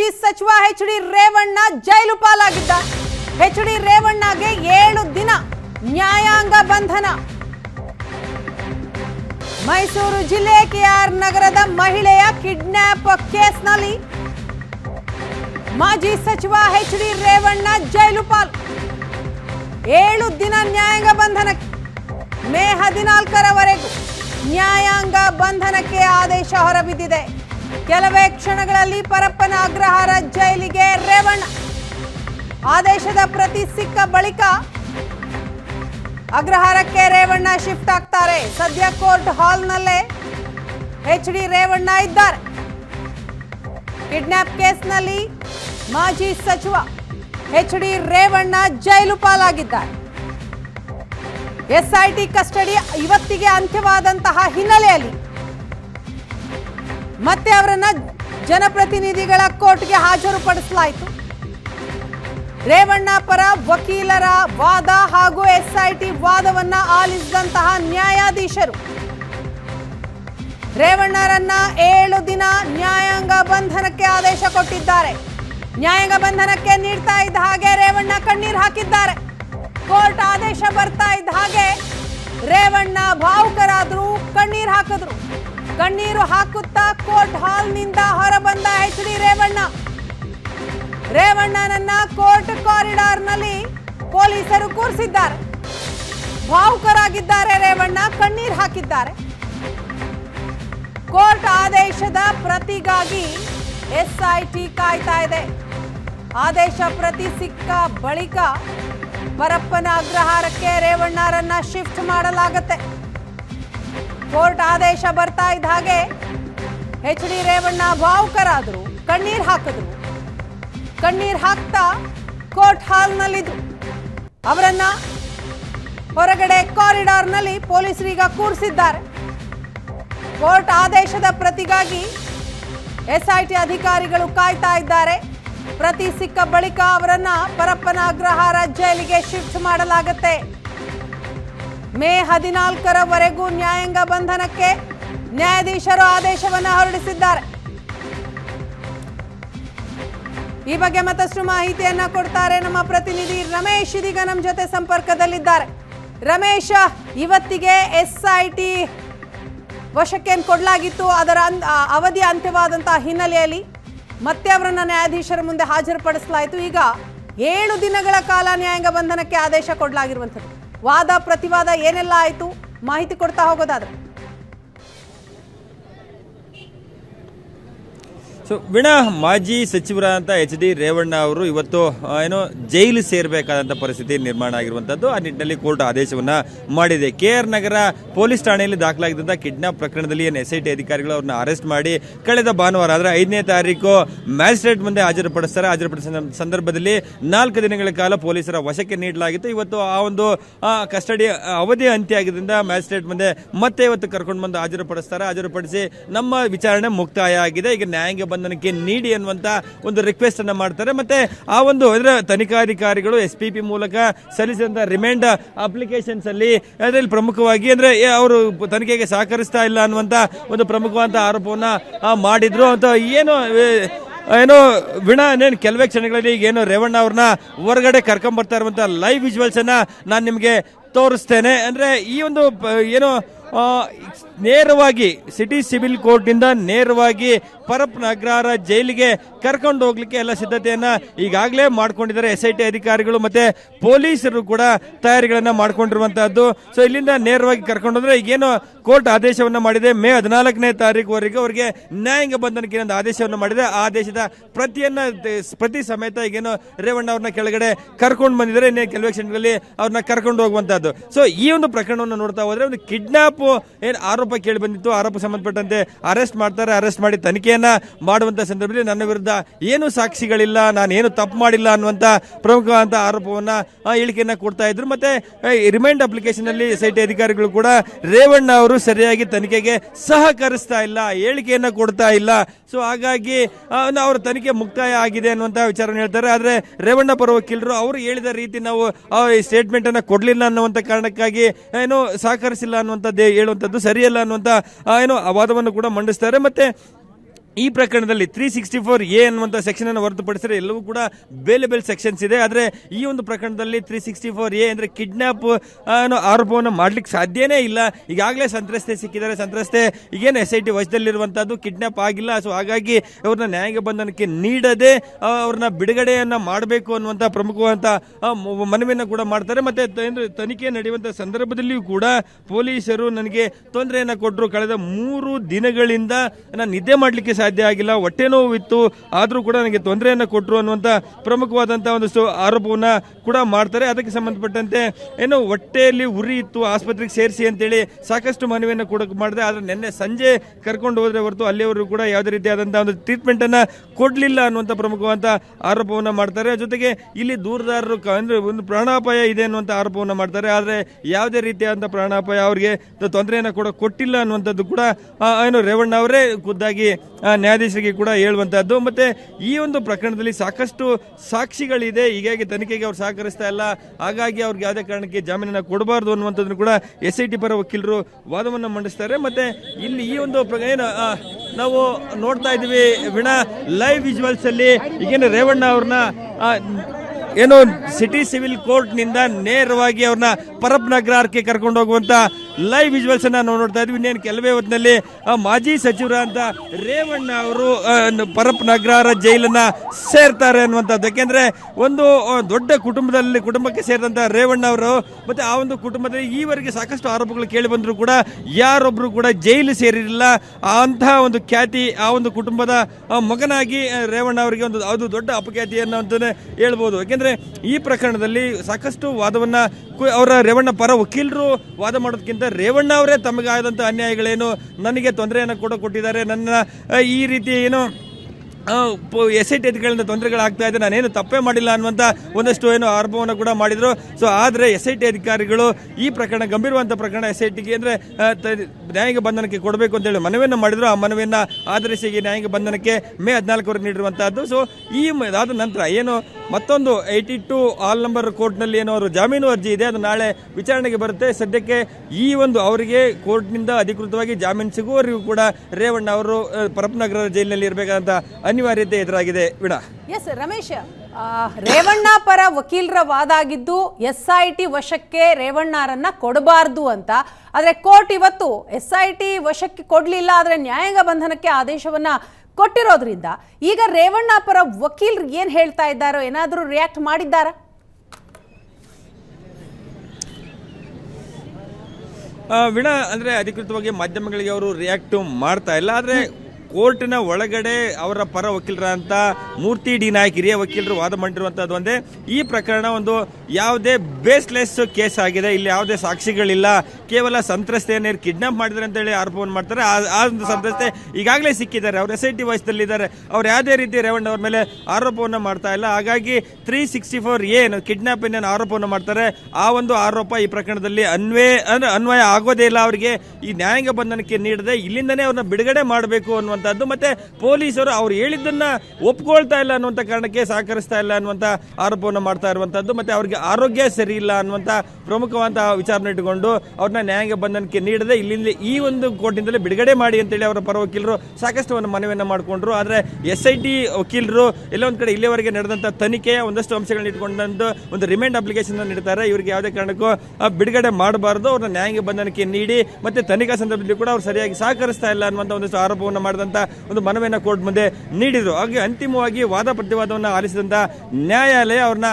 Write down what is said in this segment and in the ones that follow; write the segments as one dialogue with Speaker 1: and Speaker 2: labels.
Speaker 1: ಮಾಜಿ ಸಚಿವ H D Revanna ಜೈಲು ಪಾಲಾಗಿದ್ದ. ಎಚ್ ಡಿ ರೇವಣ್ಣಗೆ ಏಳು ದಿನ ನ್ಯಾಯಾಂಗ ಬಂಧನ. ಮೈಸೂರು ಜಿಲ್ಲೆ ಕೆಆರ್ ನಗರದ ಮಹಿಳೆಯ ಕಿಡ್ನಾಪ್ ಕೇಸ್ನಲ್ಲಿ ಮಾಜಿ ಸಚಿವ ಎಚ್ ಡಿ ರೇವಣ್ಣ ಜೈಲು ಪಾಲ್. ಏಳು ದಿನ ನ್ಯಾಯಾಂಗ ಬಂಧನಕ್ಕೆ ಮೇ ಹದಿನಾಲ್ಕರವರೆಗೂ ನ್ಯಾಯಾಂಗ ಬಂಧನಕ್ಕೆ ಆದೇಶ ಹೊರಬಿದ್ದಿದೆ. ಕೆಲವೇ ಕ್ಷಣಗಳಲ್ಲಿ ಪರಪ್ಪನ ಅಗ್ರಹಾರ ಜೈಲಿಗೆ ರೇವಣ್ಣ. ಆದೇಶದ ಪ್ರತಿ ಸಿಕ್ಕ ಬಳಿಕ ಅಗ್ರಹಾರಕ್ಕೆ ರೇವಣ್ಣ ಶಿಫ್ಟ್ ಆಗ್ತಾರೆ. ಸದ್ಯ ಕೋರ್ಟ್ ಹಾಲ್ನಲ್ಲೇ ಎಚ್ ಡಿ ರೇವಣ್ಣ ಇದ್ದಾರೆ. ಕಿಡ್ನಾಪ್ ಕೇಸ್ನಲ್ಲಿ ಮಾಜಿ ಸಚಿವ ಎಚ್ ಡಿ ರೇವಣ್ಣ ಜೈಲು ಪಾಲಾಗಿದ್ದಾರೆ. ಎಸ್ಐಟಿ ಕಸ್ಟಡಿ ಇವತ್ತಿಗೆ ಅಂತ್ಯವಾದಂತಹ ಹಿನ್ನೆಲೆಯಲ್ಲಿ ಮತ್ತೆ ಅವರನ್ನ ಜನಪ್ರತಿನಿಧಿಗಳ ಕೋರ್ಟ್ಗೆ ಹಾಜರುಪಡಿಸಲಾಯಿತು. ರೇವಣ್ಣ ಪರ ವಕೀಲರ ವಾದ ಹಾಗೂ ಎಸ್ಐಟಿ ವಾದವನ್ನ ಆಲಿಸಿದಂತಹ ನ್ಯಾಯಾಧೀಶರು. ರೇವಣ್ಣರನ್ನ ಏಳು ದಿನ ನ್ಯಾಯಾಂಗ ಬಂಧನಕ್ಕೆ ಆದೇಶ ಕೊಟ್ಟಿದ್ದಾರೆ. ನ್ಯಾಯಾಂಗ ಬಂಧನಕ್ಕೆ ನೀಡ್ತಾ ಇದ್ದ ಹಾಗೆ ರೇವಣ್ಣ ಕಣ್ಣೀರು ಹಾಕಿದ್ದಾರೆ. ಕೋರ್ಟ್ ಆದೇಶ ಬರ್ತಾ ಇದ್ದ ಹಾಗೆ ರೇವಣ್ಣ ಭಾವುಕರಾದ್ರು ಕಣ್ಣೀರು ಹಾಕಿದ್ರು. ಕಣ್ಣೀರು ಹಾಕುತ್ತಾ ಕೋರ್ಟ್ ಹಾಲ್ನಿಂದ ಹೊರಬಂದ ಎಚ್ ಡಿ ರೇವಣ್ಣ. ರೇವಣ್ಣನನ್ನ ಕೋರ್ಟ್ ಕಾರಿಡಾರ್ನಲ್ಲಿ ಪೊಲೀಸರು ಕೂರಿಸಿದ್ದಾರೆ. ಭಾವುಕರಾಗಿದ್ದಾರೆ ರೇವಣ್ಣ, ಕಣ್ಣೀರು ಹಾಕಿದ್ದಾರೆ. ಕೋರ್ಟ್ ಆದೇಶದ ಪ್ರತಿಗಾಗಿ ಎಸ್ಐಟಿ ಕಾಯ್ತಾ ಇದೆ. ಆದೇಶ ಪ್ರತಿ ಸಿಕ್ಕ ಬಳಿಕ ಪರಪ್ಪನ ಅಗ್ರಹಾರಕ್ಕೆ ರೇವಣ್ಣರನ್ನ ಶಿಫ್ಟ್ ಮಾಡಲಾಗುತ್ತೆ. ಕೋರ್ಟ್ ಆದೇಶ ಬರ್ತಾ ಇದ್ದ ಹಾಗೆ ಎಚ್ ಡಿ ರೇವಣ್ಣ ಭಾವುಕರಾದರು ಕಣ್ಣೀರ್ ಹಾಕಿದ್ರು. ಕಣ್ಣೀರ್ ಹಾಕ್ತಾ ಕೋರ್ಟ್ ಹಾಲ್ನಲ್ಲಿದ್ರು. ಅವರನ್ನ ಹೊರಗಡೆ ಕಾರಿಡಾರ್ನಲ್ಲಿ ಪೊಲೀಸರೀಗ ಕೂರಿಸಿದ್ದಾರೆ. ಕೋರ್ಟ್ ಆದೇಶದ ಪ್ರತಿಗಾಗಿ ಎಸ್ಐಟಿ ಅಧಿಕಾರಿಗಳು ಕಾಯ್ತಾ ಇದ್ದಾರೆ. ಪ್ರತಿ ಸಿಕ್ಕ ಬಳಿಕ ಅವರನ್ನ ಪರಪ್ಪನ ಅಗ್ರಹಾರ ಜೈಲಿಗೆ ಶಿಫ್ಟ್ ಮಾಡಲಾಗುತ್ತೆ. ಮೇ ಹದಿನಾಲ್ಕರವರೆಗೂ ನ್ಯಾಯಾಂಗ ಬಂಧನಕ್ಕೆ ನ್ಯಾಯಾಧೀಶರು ಆದೇಶವನ್ನು ಹೊರಡಿಸಿದ್ದಾರೆ. ಈ ಬಗ್ಗೆ ಮತ್ತಷ್ಟು ಮಾಹಿತಿಯನ್ನ ಕೊಡ್ತಾರೆ ನಮ್ಮ ಪ್ರತಿನಿಧಿ ರಮೇಶ್. ಇದೀಗ ನಮ್ಮ ಜೊತೆ ಸಂಪರ್ಕದಲ್ಲಿದ್ದಾರೆ. ರಮೇಶ್, ಇವತ್ತಿಗೆ ಎಸ್ಐಟಿ ವಶಕ್ಕೆ ಕೊಡಲಾಗಿತ್ತು. ಅದರ ಅವಧಿ ಅಂತ್ಯವಾದಂತಹ ಹಿನ್ನೆಲೆಯಲ್ಲಿ ಮತ್ತೆ ಅವರನ್ನ ನ್ಯಾಯಾಧೀಶರ ಮುಂದೆ ಹಾಜರುಪಡಿಸಲಾಯಿತು. ಈಗ ಏಳು ದಿನಗಳ ಕಾಲ ನ್ಯಾಯಾಂಗ ಬಂಧನಕ್ಕೆ ಆದೇಶ ಕೊಡಲಾಗಿರುವಂಥದ್ದು. ವಾದ ಪ್ರತಿವಾದ ಏನೆಲ್ಲ ಆಯಿತು ಮಾಹಿತಿ ಕೊಡ್ತಾ ಹೋಗೋದಾದ್ರೆ.
Speaker 2: ಸೊ ವೀಣಾ ಮಾಜಿ ಸಚಿವರಾದಂಥ ಎಚ್ ಡಿ ರೇವಣ್ಣ ಅವರು ಇವತ್ತು ಏನು ಜೈಲು ಸೇರಬೇಕಾದಂಥ ಪರಿಸ್ಥಿತಿ ನಿರ್ಮಾಣ ಆಗಿರುವಂಥದ್ದು ಆ ನಿಟ್ಟಿನಲ್ಲಿ ಕೋರ್ಟ್ ಆದೇಶವನ್ನ ಮಾಡಿದೆ. ಕೆ ಆರ್ ನಗರ ಪೊಲೀಸ್ ಠಾಣೆಯಲ್ಲಿ ದಾಖಲಾಗಿದ್ದಂಥ ಕಿಡ್ನಾಪ್ ಪ್ರಕರಣದಲ್ಲಿ ಏನು ಎಸ್ ಐ ಟಿ ಅಧಿಕಾರಿಗಳು ಅವ್ರನ್ನ ಅರೆಸ್ಟ್ ಮಾಡಿ, ಕಳೆದ ಭಾನುವಾರ ಅಂದರೆ ಐದನೇ ತಾರೀಕು ಮ್ಯಾಜಿಸ್ಟ್ರೇಟ್ ಮುಂದೆ ಹಾಜರುಪಡಿಸ್ತಾರೆ. ಹಾಜರುಪಡಿಸಿದ ಸಂದರ್ಭದಲ್ಲಿ ನಾಲ್ಕು ದಿನಗಳ ಕಾಲ ಪೊಲೀಸರ ವಶಕ್ಕೆ ನೀಡಲಾಗಿತ್ತು. ಇವತ್ತು ಆ ಒಂದು ಕಸ್ಟಡಿ ಅವಧಿ ಅಂತ್ಯ ಆಗಿದ್ದರಿಂದ ಮ್ಯಾಜಿಸ್ಟ್ರೇಟ್ ಮುಂದೆ ಮತ್ತೆ ಇವತ್ತು ಕರ್ಕೊಂಡು ಬಂದು ಹಾಜರುಪಡಿಸ್ತಾರೆ. ಹಾಜರುಪಡಿಸಿ ನಮ್ಮ ವಿಚಾರಣೆ ಮುಕ್ತಾಯ ಆಗಿದೆ. ಈಗ ನ್ಯಾಯಾಂಗ ಬಂಧನಕ್ಕೆ ನೀಡಿ ಅನ್ನುವಂತ ಒಂದು ರಿಕ್ವೆಸ್ಟ್ ಅನ್ನ ಮಾಡ್ತಾರೆ. ಮತ್ತೆ ಆ ಒಂದು ಅಂದ್ರೆ ತನಿಖಾಧಿಕಾರಿಗಳು ಎಸ್ ಪಿ ಪಿ ಮೂಲಕ ಸಲ್ಲಿಸಿದಂತ ರಿಮೈಂಡ್ ಅಪ್ಲಿಕೇಶನ್ಸ್ ಅಲ್ಲಿ ಅದರಲ್ಲಿ ಪ್ರಮುಖವಾಗಿ ಅಂದ್ರೆ ಅವರು ತನಿಖೆಗೆ ಸಹಕರಿಸ್ತಾ ಇಲ್ಲ ಅನ್ನುವಂತ ಒಂದು ಪ್ರಮುಖವಾದ ಆರೋಪವನ್ನ ಮಾಡಿದ್ರು. ಅಂತ ಏನು ಏನೋ ವಿಣ ನೇನು ಕೆಲವೇ ಕ್ಷಣಗಳಲ್ಲಿ ಈಗ ಏನು ರೇವಣ್ಣ ಅವ್ರನ್ನ ಹೊರಗಡೆ ಕರ್ಕೊಂಬರ್ತಾ ಇರುವಂತ ಲೈವ್ ವಿಜುವಲ್ಸ್ ಅನ್ನ ನಾನು ನಿಮಗೆ ತೋರಿಸ್ತೇನೆ. ಅಂದ್ರೆ ಈ ಒಂದು ಏನೋ ಏನು ನೇರವಾಗಿ ಸಿಟಿ ಸಿವಿಲ್ ಕೋರ್ಟ್ನಿಂದ ನೇರವಾಗಿ ಪರಪ್ ಅಗ್ರಹಾರ ಜೈಲಿಗೆ ಕರ್ಕೊಂಡು ಹೋಗ್ಲಿಕ್ಕೆ ಎಲ್ಲ ಸಿದ್ಧತೆಯನ್ನ ಈಗಾಗಲೇ ಮಾಡ್ಕೊಂಡಿದ್ದಾರೆ ಎಸ್ ಐ ಟಿ ಅಧಿಕಾರಿಗಳು ಮತ್ತೆ ಪೊಲೀಸರು ಕೂಡ ತಯಾರಿಗಳನ್ನ ಮಾಡ್ಕೊಂಡಿರುವಂತಹದ್ದು. ಸೊ ಇಲ್ಲಿಂದ ನೇರವಾಗಿ ಕರ್ಕೊಂಡು ಹೋದ್ರೆ ಈಗೇನು ಕೋರ್ಟ್ ಆದೇಶವನ್ನ ಮಾಡಿದೆ. ಮೇ ಹದಿನಾಲ್ಕನೇ ತಾರೀಕುವರೆಗೆ ಅವರಿಗೆ ನ್ಯಾಯಾಂಗ ಬಂಧನಕ್ಕೆ ಒಂದು ಆದೇಶವನ್ನು ಮಾಡಿದೆ. ಆ ಆದೇಶದ ಪ್ರತಿಯನ್ನ ಪ್ರತಿ ಸಮೇತ ಈಗೇನು ರೇವಣ್ಣ ಅವ್ರನ್ನ ಕೆಳಗಡೆ ಕರ್ಕೊಂಡು ಬಂದಿದ್ದಾರೆ. ಇನ್ನೇ ಕೆಲವೇ ಕ್ಷಣಗಳಲ್ಲಿ ಅವ್ರನ್ನ ಕರ್ಕೊಂಡು ಹೋಗುವಂತಹದ್ದು. ಸೊ ಈ ಒಂದು ಪ್ರಕರಣವನ್ನು ನೋಡ್ತಾ ಹೋದ್ರೆ ಒಂದು ಕಿಡ್ನಾಪ್ ಏನ್ ಆರೋಪ ಕೇಳಿ ಬಂದಿತ್ತು, ಆರೋಪ ಸಂಬಂಧಪಟ್ಟಂತೆ ಅರೆಸ್ಟ್ ಮಾಡ್ತಾರೆ ಅರೆಸ್ಟ್ ಮಾಡಿ ತನಿಖೆಯನ್ನ ಮಾಡುವಂತ ಸಂದರ್ಭದಲ್ಲಿ ನನ್ನ ವಿರುದ್ಧ ಏನು ಸಾಕ್ಷಿಗಳಿಲ್ಲ ನಾನು ಏನು ತಪ್ಪು ಮಾಡಿಲ್ಲ ಅನ್ನುವಂತ ಪ್ರಮುಖವಾದಂಥ ಆರೋಪವನ್ನ ಹೇಳಿಕೆಯನ್ನು ಕೊಡ್ತಾ ಇದ್ರು. ಮತ್ತೆ ರಿಮೈಂಡ್ ಅಪ್ಲಿಕೇಶನ್ ಅಲ್ಲಿ ಸೈಟಿ ಅಧಿಕಾರಿಗಳು ಕೂಡ ರೇವಣ್ಣ ಅವರು ಸರಿಯಾಗಿ ತನಿಖೆಗೆ ಸಹಕರಿಸ್ತಾ ಇಲ್ಲ, ಹೇಳಿಕೆಯನ್ನ ಕೊಡ್ತಾ ಇಲ್ಲ ಸೊ ಹಾಗಾಗಿ ಅವರ ತನಿಖೆ ಮುಕ್ತಾಯ ಆಗಿದೆ ಅನ್ನುವಂತ ವಿಚಾರವನ್ನು ಹೇಳ್ತಾರೆ. ಆದರೆ ರೇವಣ್ಣ ಪರ ವಕೀಲರು ಅವರು ಹೇಳಿದ ರೀತಿ ನಾವು ಸ್ಟೇಟ್ಮೆಂಟ್ ಅನ್ನ ಕೊಡ್ಲಿಲ್ಲ ಅನ್ನುವಂತ ಕಾರಣಕ್ಕಾಗಿ ಏನು ಸಹಕರಿಸಿಲ್ಲ ಅನ್ನುವಂಥದ್ದು ಹೇಳುವಂಥದ್ದು ಸರಿಯಲ್ಲ ಅನ್ನುವಂತ ಆ, ಏನು ವಾದವನ್ನು ಕೂಡ ಮಂಡಿಸ್ತಾರೆ. ಮತ್ತೆ ಈ ಪ್ರಕರಣದಲ್ಲಿ ತ್ರೀ ಸಿಕ್ಸ್ಟಿ ಫೋರ್ ಎ ಅನ್ನುವಂಥ ಸೆಕ್ಷನ್ ಅನ್ನು ಹೊರತುಪಡಿಸಿದ್ರೆ ಎಲ್ಲವೂ ಕೂಡ ಬೇಲೆ ಬೇರೆ ಸೆಕ್ಷನ್ಸ್ ಇದೆ. ಆದರೆ ಈ ಒಂದು ಪ್ರಕರಣದಲ್ಲಿ ತ್ರೀ ಸಿಕ್ಸ್ಟಿ ಫೋರ್ ಎ ಅಂದರೆ ಕಿಡ್ನಾಪ್ ಅನ್ನೋ ಆರೋಪವನ್ನು ಮಾಡ್ಲಿಕ್ಕೆ ಸಾಧ್ಯನೇ ಇಲ್ಲ. ಈಗಾಗಲೇ ಸಂತ್ರಸ್ತೆ ಸಿಕ್ಕಿದ್ದಾರೆ. ಸಂತ್ರಸ್ತೆ ಈಗೇನು ಎಸ್ ಐ ಟಿ ವಶದಲ್ಲಿರುವಂಥದ್ದು ಕಿಡ್ನಾಪ್ ಆಗಿಲ್ಲ. ಸೊ ಹಾಗಾಗಿ ಅವ್ರನ್ನ ನ್ಯಾಯಾಂಗ ಬಂಧನಕ್ಕೆ ನೀಡದೆ ಅವ್ರನ್ನ ಬಿಡುಗಡೆಯನ್ನು ಮಾಡಬೇಕು ಅನ್ನುವಂಥ ಪ್ರಮುಖವಾದಂಥ ಮನವಿಯನ್ನು ಕೂಡ ಮಾಡ್ತಾರೆ. ಮತ್ತು ತನಿಖೆ ನಡೆಯುವಂಥ ಸಂದರ್ಭದಲ್ಲಿಯೂ ಕೂಡ ಪೊಲೀಸರು ನನಗೆ ತೊಂದರೆಯನ್ನು ಕೊಟ್ಟರು ಕಳೆದ ಮೂರು ದಿನಗಳಿಂದ ನಾನು ನಿದ್ದೆ ಮಾಡಲಿಕ್ಕೆ ಸಾಧ್ಯ ಆಗಿಲ್ಲ. ಹೊಟ್ಟೆ ಇತ್ತು. ಆದರೂ ಕೂಡ ನನಗೆ ತೊಂದರೆಯನ್ನು ಕೊಟ್ಟರು ಅನ್ನುವಂಥ ಪ್ರಮುಖವಾದಂಥ ಒಂದಷ್ಟು ಆರೋಪವನ್ನು ಕೂಡ ಮಾಡ್ತಾರೆ. ಅದಕ್ಕೆ ಸಂಬಂಧಪಟ್ಟಂತೆ ಏನು ಹೊಟ್ಟೆಯಲ್ಲಿ ಉರಿ ಇತ್ತು. ಆಸ್ಪತ್ರೆಗೆ ಸೇರಿಸಿ ಅಂತೇಳಿ ಸಾಕಷ್ಟು ಮನವಿಯನ್ನು ಕೂಡ ಮಾಡಿದೆ. ಆದರೆ ನಿನ್ನೆ ಸಂಜೆ ಕರ್ಕೊಂಡು ಹೋದರೆ ಹೊರತು ಅಲ್ಲಿಯವರು ಕೂಡ ಯಾವುದೇ ರೀತಿಯಾದಂಥ ಒಂದು ಟ್ರೀಟ್ಮೆಂಟನ್ನು ಕೊಡಲಿಲ್ಲ ಅನ್ನುವಂಥ ಪ್ರಮುಖವಾದ ಆರೋಪವನ್ನು ಮಾಡ್ತಾರೆ. ಜೊತೆಗೆ ಇಲ್ಲಿ ದೂರದಾರರು ಅಂದರೆ ಒಂದು ಪ್ರಾಣಾಪಾಯ ಇದೆ ಅನ್ನುವಂಥ ಆರೋಪವನ್ನು ಮಾಡ್ತಾರೆ. ಆದರೆ ಯಾವುದೇ ರೀತಿಯಾದಂಥ ಪ್ರಾಣಾಪಾಯ ಅವರಿಗೆ ತೊಂದರೆಯನ್ನು ಕೂಡ ಕೊಟ್ಟಿಲ್ಲ ಅನ್ನುವಂಥದ್ದು ಕೂಡ ಏನು ರೇವಣ್ಣ ಅವರೇ ಖುದ್ದಾಗಿ ನ್ಯಾಯಾಧೀಶರಿಗೆ ಕೂಡ ಹೇಳುವಂತಹದ್ದು. ಮತ್ತೆ ಈ ಒಂದು ಪ್ರಕರಣದಲ್ಲಿ ಸಾಕಷ್ಟು ಸಾಕ್ಷಿಗಳಿದೆ. ಹೀಗಾಗಿ ತನಿಖೆಗೆ ಅವ್ರು ಸಹಕರಿಸ್ತಾ ಇಲ್ಲ. ಹಾಗಾಗಿ ಅವ್ರಿಗೆ ಯಾವುದೇ ಕಾರಣಕ್ಕೆ ಜಾಮೀನನ್ನು ಕೊಡಬಾರ್ದು ಅನ್ನುವಂಥದ್ದನ್ನು ಕೂಡ ಎಸ್ ಐ ಟಿ ಪರ ವಕೀಲರು ವಾದವನ್ನು ಮಂಡಿಸ್ತಾರೆ. ಮತ್ತೆ ಇಲ್ಲಿ ಈ ಒಂದು ಏನು ನಾವು ನೋಡ್ತಾ ಇದ್ದೀವಿ ವಿಣ ಲೈವ್ ವಿಜುವಲ್ಸ್ ಅಲ್ಲಿ ಈಗೇನು ರೇವಣ್ಣ ಅವ್ರನ್ನ ಏನು ಸಿಟಿ ಸಿವಿಲ್ ಕೋರ್ಟ್ನಿಂದ ನೇರವಾಗಿ ಅವ್ರನ್ನ ಪರಪ್ ನಗರಕ್ಕೆ ಕರ್ಕೊಂಡು ಹೋಗುವಂತ ಲೈವ್ ವಿಜುವಲ್ಸ್ ಅನ್ನ ನಾವು ನೋಡ್ತಾ ಇದ್ವಿ. ಇನ್ನೇನು ಕೆಲವೇ ಹೊತ್ತಿನಲ್ಲಿ ಮಾಜಿ ಸಚಿವರ ಅಂತ ರೇವಣ್ಣ ಅವರು ಪರಪ್ ನಗರ ಜೈಲನ್ನ ಸೇರ್ತಾರೆ ಅನ್ನುವಂಥದ್ದು. ಯಾಕೆಂದ್ರೆ, ಒಂದು ದೊಡ್ಡ ಕುಟುಂಬದಲ್ಲಿ, ಕುಟುಂಬಕ್ಕೆ ಸೇರಿದಂತ ರೇವಣ್ಣ ಅವರು, ಮತ್ತೆ ಆ ಒಂದು ಕುಟುಂಬದಲ್ಲಿ ಈವರೆಗೆ ಸಾಕಷ್ಟು ಆರೋಪಗಳು ಕೇಳಿ ಬಂದರೂ ಕೂಡ ಯಾರೊಬ್ರು ಕೂಡ ಜೈಲು ಸೇರಿರಲಿಲ್ಲ. ಅಂತಹ ಒಂದು ಖ್ಯಾತಿ, ಆ ಒಂದು ಕುಟುಂಬದ ಮಗನಾಗಿ ರೇವಣ್ಣ ಅವರಿಗೆ ಒಂದು, ಅದು ದೊಡ್ಡ ಅಪಖ್ಯಾತಿ ಅಂತಲೇ ಹೇಳ್ಬೋದು. ಯಾಕೆಂದ್ರೆ, ಈ ಪ್ರಕರಣದಲ್ಲಿ ಸಾಕಷ್ಟು ವಾದವನ್ನ ಅವರ ರೇವಣ್ಣ ಪರ ವಕೀಲರು ವಾದ ಮಾಡೋದಕ್ಕಿಂತ ರೇವಣ್ಣ ಅವರೇ ತಮಗಾದಂಥ ಅನ್ಯಾಯಗಳೇನು ನನಗೆ ತೊಂದರೆಯನ್ನು ಕೂಡ ಕೊಟ್ಟಿದ್ದಾರೆ. ನನ್ನ ಈ ರೀತಿ ಏನು ಎಸ್ ಐ ಟಿ ಅಧಿಕಾರಿಗಳಿಂದ ತೊಂದರೆಗಳಾಗ್ತಾ ಇದೆ. ನಾನೇನು ತಪ್ಪೇ ಮಾಡಿಲ್ಲ ಅನ್ನುವಂಥ ಒಂದಷ್ಟು ಏನು ಆರೋಪವನ್ನು ಕೂಡ ಮಾಡಿದರು. ಸೊ ಆದರೆ ಎಸ್ ಐ ಟಿ ಅಧಿಕಾರಿಗಳು ಈ ಪ್ರಕರಣ ಗಂಭೀರವಾದಂಥ ಪ್ರಕರಣ ಎಸ್ ಐ ಟಿಗೆ ಅಂದರೆ ನ್ಯಾಯಾಂಗ ಬಂಧನಕ್ಕೆ ಕೊಡಬೇಕು ಅಂತೇಳಿ ಮನವಿಯನ್ನು ಮಾಡಿದರು. ಆ ಮನವಿಯನ್ನು ಆಧರಿಸಿ ನ್ಯಾಯಾಂಗ ಬಂಧನಕ್ಕೆ ಮೇ ಹದಿನಾಲ್ಕವರೆಗೆ ನೀಡಿರುವಂಥದ್ದು ಸೊ ಈ ಅದಾದ ನಂತರ ಏನು ಮತ್ತೊಂದು ಏಯ್ಟಿ ಟು ಆಲ್ ನಂಬರ್ ಕೋರ್ಟ್ನಲ್ಲಿ ಏನೋ ಅವರು ಜಾಮೀನು ಅರ್ಜಿ ಇದೆ, ಅದು ನಾಳೆ ವಿಚಾರಣೆಗೆ ಬರುತ್ತೆ. ಸದ್ಯಕ್ಕೆ ಈ ಒಂದು ಅವರಿಗೆ ಕೋರ್ಟ್ನಿಂದ ಅಧಿಕೃತವಾಗಿ ಜಾಮೀನು ಸಿಗುವವರೆಗೂ ಕೂಡ ರೇವಣ್ಣ ಅವರು ಪರಪ್ನಗರ ಜೈಲಿನಲ್ಲಿ ಇರಬೇಕಾದಂಥ ಅನಿವಾರ್ಯತೆ ಎದುರಾಗಿದೆ. ವಿಡ
Speaker 1: ಎಸ್ ರಮೇಶ್ ರೇವಣ್ಣ ಪರ ವಕೀಲರ ವಾದ ಆಗಿದ್ದು ಎಸ್ ಐ ಟಿ ವಶಕ್ಕೆ ರೇವಣ್ಣರನ್ನ ಕೊಡಬಾರ್ದು ಅಂತ. ಆದ್ರೆ ಕೋರ್ಟ್ ಇವತ್ತು ಎಸ್ ಐ ಟಿ ವಶಕ್ಕೆ ಕೊಡಲಿಲ್ಲ ಆದ್ರೆ ನ್ಯಾಯಾಂಗ ಬಂಧನಕ್ಕೆ ಆದೇಶವನ್ನ ಕೊಟ್ಟಿರೋದ್ರಿಂದ ಈಗ ರೇವಣ್ಣ ಪರ ವಕೀಲರು ಏನ್ ಹೇಳ್ತಾ ಇದ್ದಾರೋ ಏನಾದರೂ ರಿಯಾಕ್ಟ್ ಮಾಡಿದ್ದಾರಾ?
Speaker 2: ವೀಣಾ ಅಂದ್ರೆ ಅಧಿಕೃತವಾಗಿ ಮಾಧ್ಯಮಗಳಿಗೆ ಅವರು ರಿಯಾಕ್ಟ್ ಮಾಡ್ತಾ ಇಲ್ಲ ಆದ್ರೆ ಕೋರ್ಟಿನ ಒಳಗಡೆ ಅವರ ಪರ ವಕೀಲರಂತ ಮೂರ್ತಿ ಡಿ ನಾಯಕ್ ಹಿರಿಯ ವಕೀಲರು ವಾದ ಮಾಡಿರುವಂಥದ್ದು ಒಂದೇ. ಈ ಪ್ರಕರಣ ಒಂದು ಯಾವುದೇ ಬೇಸ್ಲೆಸ್ ಕೇಸ್ ಆಗಿದೆ. ಇಲ್ಲಿ ಯಾವುದೇ ಸಾಕ್ಷಿಗಳಿಲ್ಲ. ಕೇವಲ ಸಂತ್ರಸ್ತೆಯನ್ನೇ ಕಿಡ್ನಾಪ್ ಮಾಡಿದ್ರೆ ಅಂತ ಹೇಳಿ ಆರೋಪವನ್ನು ಮಾಡ್ತಾರೆ. ಆ- ಒಂದು ಸಂತ್ರಸ್ತೆ ಈಗಾಗಲೇ ಸಿಕ್ಕಿದ್ದಾರೆ. ಅವ್ರು ಎಸ್ ಐ ಟಿ ವಯಸ್ಸಲ್ಲಿದ್ದಾರೆ ಅವ್ರು ಯಾವುದೇ ರೀತಿ ರೇವಣ್ಣ ಅವ್ರ ಮೇಲೆ ಆರೋಪವನ್ನು ಮಾಡ್ತಾ ಇಲ್ಲ. ಹಾಗಾಗಿ ತ್ರೀ ಸಿಕ್ಸ್ಟಿ ಫೋರ್ ಏನು ಕಿಡ್ನಾಪ್ ಏನೇನು ಆರೋಪವನ್ನು ಮಾಡ್ತಾರೆ. ಆ ಒಂದು ಆರೋಪ ಈ ಪ್ರಕರಣದಲ್ಲಿ ಅನ್ವಯ ಅಂದ್ರೆ ಅನ್ವಯ ಆಗೋದೇ ಇಲ್ಲ. ಅವರಿಗೆ ಈ ನ್ಯಾಯಾಂಗ ಬಂಧನಕ್ಕೆ ನೀಡದೆ ಇಲ್ಲಿಂದನೇ ಅವ್ರನ್ನ ಬಿಡುಗಡೆ ಮಾಡಬೇಕು ಅನ್ನುವಂಥದ್ದು. ಮತ್ತೆ ಪೊಲೀಸರು ಅವ್ರು ಹೇಳಿದ್ದನ್ನ ಒಪ್ಕೊಳ್ತಾ ಇಲ್ಲ ಅನ್ನುವಂಥ ಕಾರಣಕ್ಕೆ ಸಹಕರಿಸ್ತಾ ಇಲ್ಲ ಅನ್ನುವಂಥ ಆರೋಪವನ್ನು ಮಾಡ್ತಾ ಇರುವಂಥದ್ದು. ಮತ್ತೆ ಅವರಿಗೆ ಆರೋಗ್ಯ ಸರಿ ಇಲ್ಲ ಅನ್ನುವಂಥ ಪ್ರಮುಖವಾದ ವಿಚಾರನ ಇಟ್ಟುಕೊಂಡು ಅವ್ರನ್ನ ನ್ಯಾಯಾಂಗ ಬಂಧನಕ್ಕೆ ನೀಡದೆ ಇಲ್ಲಿಂದ ಈ ಒಂದು ಕೋರ್ಟಿಂದಲೇ ಬಿಡುಗಡೆ ಮಾಡಿ ಅಂತೇಳಿ ಅವರ ಪರ ವಕೀಲರು ಸಾಕಷ್ಟು ಒಂದು ಮನವಿಯನ್ನು ಮಾಡಿಕೊಂಡ್ರು. ಆದರೆ ಎಸ್ ಐ ಟಿ ವಕೀಲರು ಎಲ್ಲ ಒಂದು ಕಡೆ ಇಲ್ಲಿವರೆಗೆ ನಡೆದಂಥ ತನಿಖೆಯ ಒಂದಷ್ಟು ಅಂಶಗಳನ್ನ ಇಟ್ಕೊಂಡಂದು ಒಂದು ರಿಮೈಂಡ್ ಅಪ್ಲಿಕೇಶನ್ ನೀಡ್ತಾರೆ. ಇವರಿಗೆ ಯಾವುದೇ ಕಾರಣಕ್ಕೂ ಬಿಡುಗಡೆ ಮಾಡಬಾರ್ದು. ಅವ್ರನ್ನ ನ್ಯಾಯಾಂಗ ಬಂಧನಕ್ಕೆ ನೀಡಿ, ಮತ್ತೆ ತನಿಖಾ ಸಂದರ್ಭದಲ್ಲಿ ಕೂಡ ಅವ್ರು ಸರಿಯಾಗಿ ಸಹಕರಿಸ್ತಾ ಇಲ್ಲ ಅನ್ನುವಂಥ ಒಂದಷ್ಟು ಆರೋಪವನ್ನು ಮಾಡಿದಂಥ ಒಂದು ಮನವಿಯನ್ನು ಕೋರ್ಟ್ ಮುಂದೆ ನೀಡಿದ್ರು. ಹಾಗೆ ಅಂತಿಮವಾಗಿ ವಾದ ಪ್ರತಿವಾದವನ್ನು ಆಲಿಸಿದಂಥ ನ್ಯಾಯಾಲಯ ಅವ್ರನ್ನ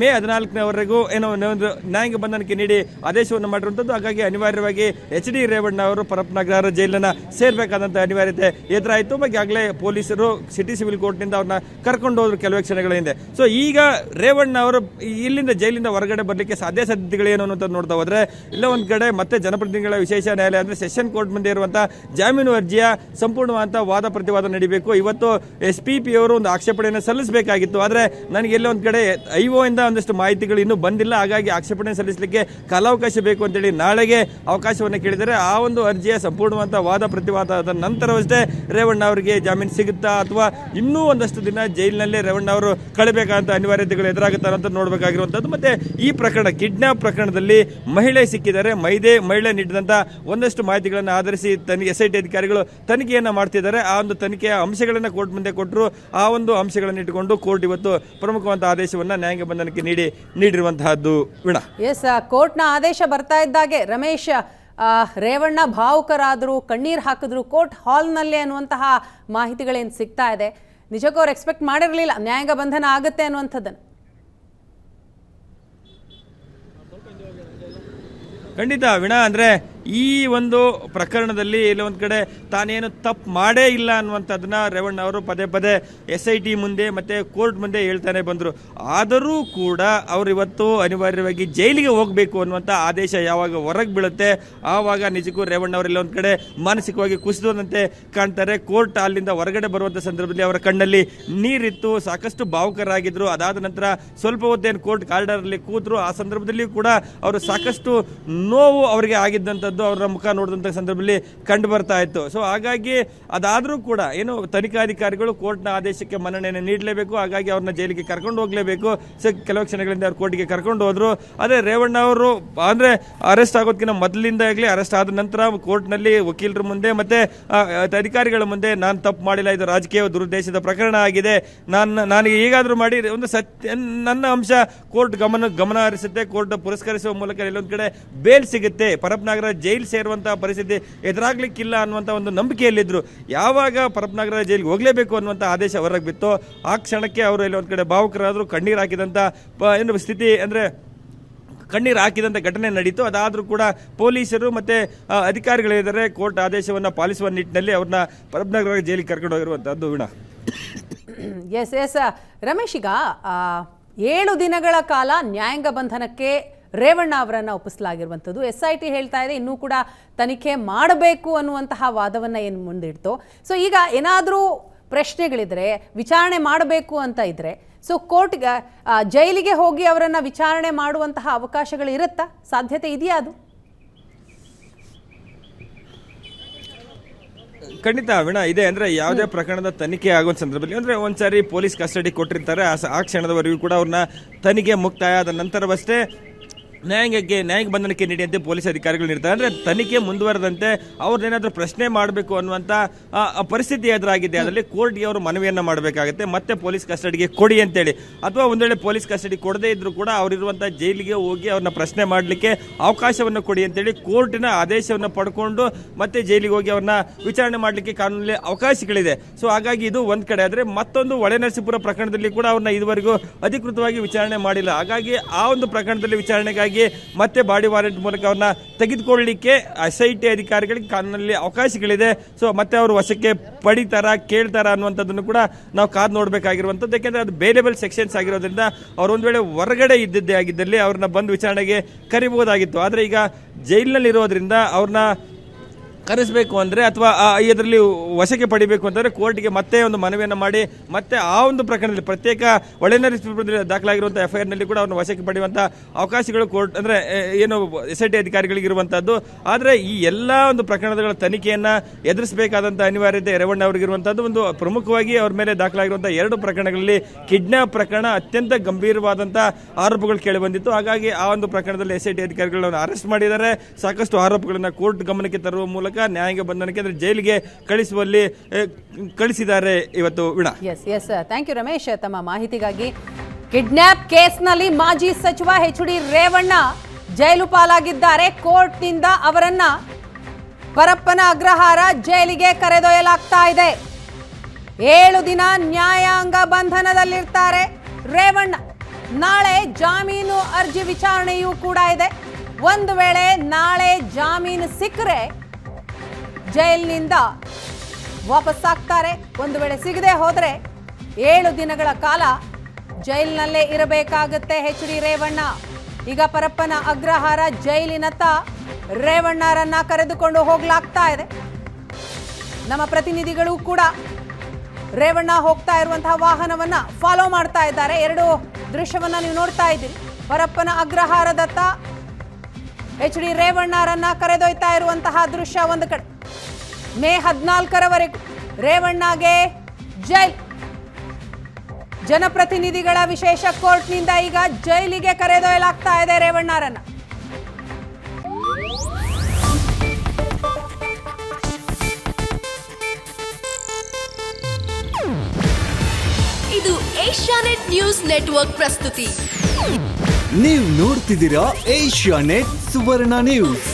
Speaker 2: ಮೇ ಹದಿನಾಲ್ಕನೇವರೆಗೂ ಏನೋ ಒಂದು ನ್ಯಾಯಾಂಗ ಬಂಧನಕ್ಕೆ ನೀಡಿ ಆದೇಶವನ್ನು ಮಾಡಿರುವಂಥದ್ದು ಹಾಗಾಗಿ ಅನಿವಾರ್ಯವಾಗಿ ಎಚ್ ಡಿ ರೇವಣ್ಣ ಅವರು ಪರಪ್ನಗರ ಜೈಲನ್ನ ಸೇರಬೇಕಾದಂಥ ಅನಿವಾರ್ಯತೆ ಎದುರಾಯಿತು. ಈಗಾಗಲೇ ಪೊಲೀಸರು ಸಿಟಿ ಸಿವಿಲ್ ಕೋರ್ಟ್ನಿಂದ ಅವ್ರನ್ನ ಕರ್ಕೊಂಡು ಹೋದ್ರು ಕೆಲವೇ ಕ್ಷಣಗಳ ಹಿಂದೆ. ಸೊ ಈಗ ರೇವಣ್ಣ ಅವರು ಇಲ್ಲಿಂದ ಜೈಲಿಂದ ಹೊರಗಡೆ ಬರಲಿಕ್ಕೆ ಸಾಧ್ಯ ಸಾಧ್ಯತೆಗಳೇನು ಅನ್ನೋದು ನೋಡ್ತಾ ಹೋದ್ರೆ, ಇಲ್ಲ ಒಂದ್ ಕಡೆ ಮತ್ತೆ ಜನಪ್ರತಿನಿಧಿಗಳ ವಿಶೇಷ ನ್ಯಾಯಾಲಯ ಅಂದ್ರೆ ಸೆಷನ್ ಕೋರ್ಟ್ ಮುಂದೆ ಇರುವಂತಹ ಜಾಮೀನು ಅರ್ಜಿಯ ಸಂಪೂರ್ಣವಾದ ವಾದ ಪ್ರತಿವಾದ ನಡೀಬೇಕು. ಇವತ್ತು ಎಸ್ ಪಿ ಪಿ ಅವರು ಒಂದು ಆಕ್ಷೇಪಣೆಯನ್ನು ಸಲ್ಲಿಸಬೇಕಾಗಿತ್ತು. ಆದರೆ ನನಗೆ ಎಲ್ಲೋ ಒಂದು ಕಡೆ ಐಒ ಇಂದ ಒಂದಷ್ಟು ಮಾಹಿತಿಗಳು ಇನ್ನೂ ಬಂದಿಲ್ಲ. ಹಾಗಾಗಿ ಆಕ್ಷೇಪಣೆ ಸಲ್ಲಿಸಲಿಕ್ಕೆ ಕಾಲಾವಕಾಶ ಬೇಕು ಅಂತೇಳಿ ನಾಳೆಗೆ ಅವಕಾಶವನ್ನು ಕೇಳಿದರೆ ಆ ಒಂದು ಅರ್ಜಿಯ ಸಂಪೂರ್ಣವಂತ ವಾದ ಪ್ರತಿವಾದದ ನಂತರವಷ್ಟೇ ರೇವಣ್ಣ ಅವರಿಗೆ ಜಾಮೀನು ಸಿಗುತ್ತಾ ಅಥವಾ ಇನ್ನೂ ಒಂದಷ್ಟು ದಿನ ಜೈಲಿನಲ್ಲೇ ರೇವಣ್ಣ ಅವರು ಕಳಬೇಕಾದಂಥ ಅನಿವಾರ್ಯತೆಗಳು ಎದುರಾಗುತ್ತಾರೆ ಅಂತ ನೋಡಬೇಕಾಗಿರುವಂತದ್ದು. ಮತ್ತೆ ಈ ಪ್ರಕರಣ, ಕಿಡ್ನಾಪ್ ಪ್ರಕರಣದಲ್ಲಿ ಮಹಿಳೆ ಸಿಕ್ಕಿದ್ದಾರೆ. ಮೈದೆ ಮಹಿಳೆ ನೀಡಿದಂತ ಒಂದಷ್ಟು ಮಾಹಿತಿಗಳನ್ನು ಆಧರಿಸಿ ತನಿಖೆ, ಎಸ್ ಐ ಟಿ ಅಧಿಕಾರಿಗಳು ತನಿಖೆಯನ್ನು ಮಾಡ್ತಿದ್ದಾರೆ. ಮಾಡ್ತಿದ್ದಾರೆ ಆ ಒಂದು ತನಿಖೆಯ ಅಂಶಗಳನ್ನು ಕೋರ್ಟ್ ಮುಂದೆ ಕೊಟ್ಟರು ಆ ಒಂದು ಅಂಶಗಳನ್ನು ಇಟ್ಟುಕೊಂಡು ಕೋರ್ಟ್ ಇವತ್ತು ಪ್ರಮುಖವಾದ ಆದೇಶವನ್ನು ನ್ಯಾಯಾಂಗ ಬಂಧನಕ್ಕೆ ನೀಡಿ ನೀಡಿರುವಂತಹದ್ದು. ವೀಣಾ.
Speaker 1: ಎಸ್ ಕೋರ್ಟ್ನ ಆದೇಶ ಬರ್ತಾ ಇದ್ದಾಗೆ. ರಮೇಶ್ ರೇವಣ್ಣ ಭಾವುಕರಾದರು ಕಣ್ಣೀರು ಹಾಕಿದ್ರು ಕೋರ್ಟ್ ಹಾಲ್ನಲ್ಲೇ ಅನ್ನುವಂತಹ ಮಾಹಿತಿಗಳೇನು ಸಿಗ್ತಾ ಇದೆ. ನಿಜಕ್ಕೂ ಅವ್ರು ಎಕ್ಸ್ಪೆಕ್ಟ್ ಮಾಡಿರಲಿಲ್ಲ. ನ್ಯಾಯಾಂಗ ಬಂಧನ ಆಗುತ್ತೆ ಅನ್ನುವಂಥದ್ದನ್ನು.
Speaker 2: ಖಂಡಿತ ವೀಣಾ ಅಂದ್ರೆ ಈ ಒಂದು ಪ್ರಕರಣದಲ್ಲಿ ಎಲ್ಲ ಒಂದು ಕಡೆ ತಾನೇನು ತಪ್ಪು ಮಾಡೇ ಇಲ್ಲ ಅನ್ನುವಂಥದ್ದನ್ನ ರೇವಣ್ಣ ಅವರು ಪದೇ ಪದೇ ಎಸ್ ಐ ಟಿ ಮುಂದೆ ಮತ್ತೆ ಕೋರ್ಟ್ ಮುಂದೆ ಹೇಳ್ತಾನೆ ಬಂದರು. ಆದರೂ ಕೂಡ ಅವರು ಇವತ್ತು ಅನಿವಾರ್ಯವಾಗಿ ಜೈಲಿಗೆ ಹೋಗಬೇಕು ಅನ್ನುವಂಥ ಆದೇಶ ಯಾವಾಗ ಹೊರಗೆ ಬೀಳುತ್ತೆ, ಆವಾಗ ನಿಜಕ್ಕೂ ರೇವಣ್ಣ ಅವರೆಲ್ಲ ಒಂದು ಕಡೆ ಮಾನಸಿಕವಾಗಿ ಕುಸಿದಂತೆ ಕಾಣ್ತಾರೆ. ಕೋರ್ಟ್ ಅಲ್ಲಿಂದ ಹೊರಗಡೆ ಬರುವಂಥ ಸಂದರ್ಭದಲ್ಲಿ ಅವರ ಕಣ್ಣಲ್ಲಿ ನೀರಿತ್ತು, ಸಾಕಷ್ಟು ಭಾವುಕರಾಗಿದ್ದರು ಅದಾದ ನಂತರ ಸ್ವಲ್ಪ ಹೊತ್ತೇನು ಕೋರ್ಟ್ ಕಾರಿಡಾರಲ್ಲಿ ಕೂತರು. ಆ ಸಂದರ್ಭದಲ್ಲಿಯೂ ಕೂಡ ಅವರು ಸಾಕಷ್ಟು ನೋವು ಅವರಿಗೆ ಆಗಿದ್ದಂಥದ್ದು. ಅವರ ಮುಖ ನೋಡಿದಂಥ ಸಂದರ್ಭದಲ್ಲಿ ಕಂಡು ಬರ್ತಾ ಇತ್ತು. ಸೊ ಹಾಗಾಗಿ ಅದಾದರೂ ಕೂಡ ಏನು ತನಿಖಾಧಿಕಾರಿಗಳು ಕೋರ್ಟ್ನ ಆದೇಶಕ್ಕೆ ಮನ್ನಣೆಯನ್ನು ನೀಡಲೇಬೇಕು, ಹಾಗಾಗಿ ಅವ್ರನ್ನ ಜೈಲಿಗೆ ಕರ್ಕೊಂಡು ಹೋಗಲೇಬೇಕು. ಸೊ ಕೆಲವು ಕ್ಷಣಗಳಿಂದ ಅವ್ರು ಕೋರ್ಟ್ಗೆ ಕರ್ಕೊಂಡು ಹೋದ್ರು. ಅದೇ ರೇವಣ್ಣ ಅವರು, ಅಂದ್ರೆ ಅರೆಸ್ಟ್ ಆಗೋದಕ್ಕಿಂತ ಮೊದಲಿಂದಾಗಲಿ ಅರೆಸ್ಟ್ ಆದ ನಂತರ ಕೋರ್ಟ್ನಲ್ಲಿ ವಕೀಲರ ಮುಂದೆ ಮತ್ತೆ ಅಧಿಕಾರಿಗಳ ಮುಂದೆ ನಾನು ತಪ್ಪು ಮಾಡಿಲ್ಲ, ಇದು ರಾಜಕೀಯ ದುರುದ್ದೇಶದ ಪ್ರಕರಣ ಆಗಿದೆ. ನಾನು, ನನಗೆ ಈಗಾದರೂ ಮಾಡಿ, ಒಂದು ಸತ್ಯ, ನನ್ನ ಅಂಶ ಕೋರ್ಟ್ ಗಮನ ಗಮನ ಹರಿಸುತ್ತೆ ಕೋರ್ಟ್ ಪುರಸ್ಕರಿಸುವ ಮೂಲಕ ಎಲ್ಲೊಂದು ಕಡೆ ಬೇಲ್ ಸಿಗುತ್ತೆ. ಪರಪ್ನಾಗರ ಜೈಲ್ ಸೇರುವಂತಹ ಪರಿಸ್ಥಿತಿ ಎದುರಾಗ್ಲಿಕ್ಕಿಲ್ಲ ಅನ್ನುವಂಥ ಒಂದು ನಂಬಿಕೆಯಲ್ಲಿದ್ರು. ಯಾವಾಗ ಪರಪನಗರ ಜೈಲಿಗೆ ಹೋಗಲೇಬೇಕು ಅನ್ನುವಂಥ ಆದೇಶ ಹೊರಗೆ ಬಿತ್ತು, ಆ ಕ್ಷಣಕ್ಕೆ ಅವರು ಇಲ್ಲಿ ಒಂದು ಕಡೆ ಭಾವುಕರಾದರೂ ಕಣ್ಣೀರು ಹಾಕಿದಂಥ ಏನು ಸ್ಥಿತಿ ಅಂದರೆ ಕಣ್ಣೀರು ಹಾಕಿದಂಥ ಘಟನೆ ನಡೀತು. ಅದಾದರೂ ಕೂಡ ಪೊಲೀಸರು ಮತ್ತೆ ಅಧಿಕಾರಿಗಳಿದ್ದಾರೆ ಕೋರ್ಟ್ ಆದೇಶವನ್ನು ಪಾಲಿಸುವ ನಿಟ್ಟಿನಲ್ಲಿ ಅವ್ರನ್ನ ಪರಪನಗರ ಜೈಲಿಗೆ ಕರ್ಕೊಂಡು ವೀಣಾ.
Speaker 1: ಎಸ್ ಎಸ್ ರಮೇಶ್ ಈಗ ಏಳು ದಿನಗಳ ಕಾಲ ನ್ಯಾಯಾಂಗ ಬಂಧನಕ್ಕೆ ರೇವಣ್ಣ ಅವರನ್ನು ಒಪ್ಪಿಸಲಾಗಿರುವಂಥದ್ದು. ಎಸ್ ಐ ಟಿ ಹೇಳ್ತಾ ಇದೆ ಇನ್ನೂ ಕೂಡ ತನಿಖೆ ಮಾಡಬೇಕು ಅನ್ನುವಂತಹ ವಾದವನ್ನು ಏನು ಮುಂದಿಡ್ತು. ಸೊ ಈಗ ಏನಾದರೂ ಪ್ರಶ್ನೆಗಳಿದ್ರೆ ವಿಚಾರಣೆ ಮಾಡಬೇಕು ಅಂತ ಇದ್ರೆ ಸೊ ಕೋರ್ಟ್ಗೆ ಜೈಲಿಗೆ ಹೋಗಿ ಅವರನ್ನು ವಿಚಾರಣೆ ಮಾಡುವಂತಹ ಅವಕಾಶಗಳು ಇರುತ್ತಾ? ಸಾಧ್ಯತೆ ಇದೆಯಾ ಅದು?
Speaker 2: ಖಂಡಿತ ವೀಣಾ ಇದೆ. ಅಂದ್ರೆ ಯಾವುದೇ ಪ್ರಕರಣದ ತನಿಖೆ ಆಗುವ ಸಂದರ್ಭದಲ್ಲಿ ಅಂದ್ರೆ ಒಂದ್ಸಾರಿ ಪೊಲೀಸ್ ಕಸ್ಟಡಿ ಕೊಟ್ಟಿರ್ತಾರೆ. ಆ ಆ ಕ್ಷಣದವರೆಗೂ ಕೂಡ ಅವ್ರನ್ನ ತನಿಖೆ ಮುಕ್ತಾಯ ಆದ ನಂತರವಷ್ಟೇ ನ್ಯಾಯಾಂಗಕ್ಕೆ ನ್ಯಾಯಾಂಗ ಬಂಧನಕ್ಕೆ ನೀಡಿಯಂತೆ ಪೊಲೀಸ್ ಅಧಿಕಾರಿಗಳು ನೀಡ್ತಾರೆ. ಅಂದ್ರೆ ತನಿಖೆ ಮುಂದುವರೆದಂತೆ ಅವ್ರನ್ನೇನಾದ್ರೂ ಪ್ರಶ್ನೆ ಮಾಡಬೇಕು ಅನ್ನುವಂತ ಪರಿಸ್ಥಿತಿ ಎದುರಾಗಿದೆ. ಅದರಲ್ಲಿ ಕೋರ್ಟ್ಗೆ ಅವರು ಮನವಿಯನ್ನ ಮಾಡಬೇಕಾಗುತ್ತೆ. ಮತ್ತೆ ಪೊಲೀಸ್ ಕಸ್ಟಡಿಗೆ ಕೊಡಿ ಅಂತೇಳಿ. ಅಥವಾ ಒಂದ್ ವೇಳೆ ಪೊಲೀಸ್ ಕಸ್ಟಡಿ ಕೊಡದೇ ಇದ್ರು ಕೂಡ ಅವರಿರುವಂತಹ ಜೈಲಿಗೆ ಹೋಗಿ ಅವ್ರನ್ನ ಪ್ರಶ್ನೆ ಮಾಡಲಿಕ್ಕೆ ಅವಕಾಶವನ್ನು ಕೊಡಿ ಅಂತೇಳಿ ಕೋರ್ಟಿನ ಆದೇಶವನ್ನು ಪಡ್ಕೊಂಡು ಮತ್ತೆ ಜೈಲಿಗೆ ಹೋಗಿ ಅವ್ರನ್ನ ವಿಚಾರಣೆ ಮಾಡಲಿಕ್ಕೆ ಕಾನೂನಲ್ಲಿ ಅವಕಾಶಗಳಿದೆ. ಸೊ ಹಾಗಾಗಿ ಇದು ಒಂದು ಕಡೆ. ಆದರೆ ಮತ್ತೊಂದು ಒಳನರಸೀಪುರ ಪ್ರಕರಣದಲ್ಲಿ ಕೂಡ ಅವ್ರನ್ನ ಇದುವರೆಗೂ ಅಧಿಕೃತವಾಗಿ ವಿಚಾರಣೆ ಮಾಡಿಲ್ಲ. ಹಾಗಾಗಿ ಆ ಒಂದು ಪ್ರಕರಣದಲ್ಲಿ ವಿಚಾರಣೆಗಾಗಿ ಮತ್ತೆ ಬಾಡಿ ವಾರೆಂಟ್ ಮೂಲಕ ಅವ್ರನ್ನ ತೆಗೆದುಕೊಳ್ಳಲಿಕ್ಕೆ ಎಸ್ ಐ ಟಿ ಅಧಿಕಾರಿಗಳಿಗೆ ಕಾನೂನಲ್ಲಿ ಅವಕಾಶಗಳಿದೆ. ಸೊ ಮತ್ತೆ ಅವರು ವಶಕ್ಕೆ ಪಡಿತಾರ, ಕೇಳ್ತಾರ ಅನ್ನುವಂಥದ್ದನ್ನು ಕೂಡ ನಾವು ಕಾದು ನೋಡಬೇಕಾಗಿರುವಂಥದ್ದು. ಯಾಕೆಂದರೆ ಅದು ಬೇಲೆಬಲ್ ಸೆಕ್ಷನ್ಸ್ ಆಗಿರೋದ್ರಿಂದ ಅವ್ರು ಒಂದು ವೇಳೆ ಹೊರಗಡೆ ಇದ್ದದ್ದೇ ಆಗಿದ್ದಲ್ಲಿ ಅವ್ರನ್ನ ಬಂದು ವಿಚಾರಣೆಗೆ ಕರಿಬಹುದಾಗಿತ್ತು. ಆದರೆ ಈಗ ಜೈಲಿನಲ್ಲಿ ಇರೋದ್ರಿಂದ ಅವ್ರನ್ನ ಕರೆಸಬೇಕು ಅಂದರೆ ಅಥವಾ ಇದರಲ್ಲಿ ವಶಕ್ಕೆ ಪಡಿಬೇಕು ಅಂತಂದರೆ ಕೋರ್ಟ್ಗೆ ಮತ್ತೆ ಒಂದು ಮನವಿಯನ್ನು ಮಾಡಿ, ಮತ್ತೆ ಆ ಒಂದು ಪ್ರಕರಣದಲ್ಲಿ ಪ್ರತ್ಯೇಕ ಒಳನರಸೀಪುರದಲ್ಲಿ ದಾಖಲಾಗಿರುವಂಥ ಎಫ್ನಲ್ಲಿ ಕೂಡ ಅವ್ರನ್ನ ವಶಕ್ಕೆ ಪಡೆಯುವಂಥ ಅವಕಾಶಗಳು ಕೋರ್ಟ್ ಅಂದರೆ ಏನು ಎಸ್ ಐ ಟಿ ಅಧಿಕಾರಿಗಳಿಗಿರುವಂಥದ್ದು ಆದರೆ ಆದ್ರೆ ಈ ಎಲ್ಲ ಒಂದು ಪ್ರಕರಣಗಳ ತನಿಖೆಯನ್ನು ಎದುರಿಸಬೇಕಾದಂಥ ಅನಿವಾರ್ಯತೆ ರೇವಣ್ಣ ಅವರಿಗಿರುವಂಥದ್ದು ಒಂದು ಪ್ರಮುಖವಾಗಿ ಅವ್ರ ಮೇಲೆ ದಾಖಲಾಗಿರುವಂಥ ಎರಡು ಪ್ರಕರಣಗಳಲ್ಲಿ ಕಿಡ್ನಾಪ್ ಪ್ರಕರಣ ಅತ್ಯಂತ ಗಂಭೀರವಾದಂಥ ಆರೋಪಗಳು ಕೇಳಿ ಬಂದಿತ್ತು. ಹಾಗಾಗಿ ಆ ಒಂದು ಪ್ರಕರಣದಲ್ಲಿ ಎಸ್ ಐ ಟಿ ಅಧಿಕಾರಿಗಳನ್ನು ಅರೆಸ್ಟ್ ಮಾಡಿದ್ದಾರೆ. ಸಾಕಷ್ಟು ಆರೋಪಗಳನ್ನು ಕೋರ್ಟ್ ಗಮನಕ್ಕೆ ತರುವ ಮೂಲಕ ನ್ಯಾಯಾಂಗ ಬಂಧನಕ್ಕೆ ಅಂದ್ರೆ ಜೈಲಿಗೆ ಕಳಿಸುವಲ್ಲಿ ಕಳಿಸಿದ್ದಾರೆ ಇವತ್ತು ವಿಣ.
Speaker 1: Yes yes thank you Ramesh. ತಮ್ಮ ಮಾಹಿತಿಗಾಗಿ ಕಿಡ್ನ್ಯಾಪ್ ಕೇಸ್ನಲ್ಲಿ ಮಾಜಿ ಸಚಿವ ಎಚ್ ಡಿ ರೇವಣ್ಣ ಜೈಲು ಪಾಲಾಗಿದ್ದಾರೆ. ಕೋರ್ಟ್ನಿಂದ ಅವರನ್ನ ಪರಪ್ಪನ ಅಗ್ರಹಾರ ಜೈಲಿಗೆ ಕರೆದೊಯ್ಯಲಾಗ್ತಾ ಇದೆ. ಏಳು ದಿನ ನ್ಯಾಯಾಂಗ ಬಂಧನದಲ್ಲಿರ್ತಾರೆ ರೇವಣ್ಣ. ನಾಳೆ ಜಾಮೀನು ಅರ್ಜಿ ವಿಚಾರಣೆಯೂ ಕೂಡ ಇದೆ. ಒಂದು ವೇಳೆ ನಾಳೆ ಜಾಮೀನು ಸಿಕ್ಕರೆ ಜೈಲಿನಿಂದ ವಾಪಸ್ ಆಗ್ತಾರೆ. ಒಂದು ವೇಳೆ ಸಿಗದೆ ಹೋದರೆ ಏಳು ದಿನಗಳ ಕಾಲ ಜೈಲಿನಲ್ಲೇ ಇರಬೇಕಾಗುತ್ತೆ ಎಚ್ ಡಿ ರೇವಣ್ಣ. ಈಗ ಪರಪ್ಪನ ಅಗ್ರಹಾರ ಜೈಲಿನತ್ತ ರೇವಣ್ಣರನ್ನ ಕರೆದುಕೊಂಡು ಹೋಗ್ಲಾಗ್ತಾ ಇದೆ. ನಮ್ಮ ಪ್ರತಿನಿಧಿಗಳು ಕೂಡ ರೇವಣ್ಣ ಹೋಗ್ತಾ ಇರುವಂತಹ ವಾಹನವನ್ನ ಫಾಲೋ ಮಾಡ್ತಾ ಇದ್ದಾರೆ. ಎರಡು ದೃಶ್ಯವನ್ನ ನೀವು ನೋಡ್ತಾ ಇದ್ದೀರಿ. ಪರಪ್ಪನ ಅಗ್ರಹಾರದತ್ತ ಎಚ್ ಡಿ ರೇವಣ್ಣರನ್ನ ಕರೆದೊಯ್ತಾ ಇರುವಂತಹ ದೃಶ್ಯ ಒಂದು ಕಡೆ. ಮೇ ಹದಿನಾಲ್ಕರವರೆಗೂ ರೇವಣ್ಣಗೆ ಜೈಲ್. ಜನಪ್ರತಿನಿಧಿಗಳ ವಿಶೇಷ ಕೋರ್ಟ್ನಿಂದ ಈಗ ಜೈಲಿಗೆ ಕರೆದೊಯ್ಯಲಾಗ್ತಾ ಇದೆ ರೇವಣ್ಣರನ್ನ.
Speaker 3: ಇದು ಏಷ್ಯಾನೆಟ್ ನ್ಯೂಸ್ ನೆಟ್ವರ್ಕ್ ಪ್ರಸ್ತುತಿ.
Speaker 4: ನೀವು ನೋಡ್ತಿದ್ದೀರಾ ಏಷ್ಯಾನೆಟ್ ಸುವರ್ಣ ನ್ಯೂಸ್.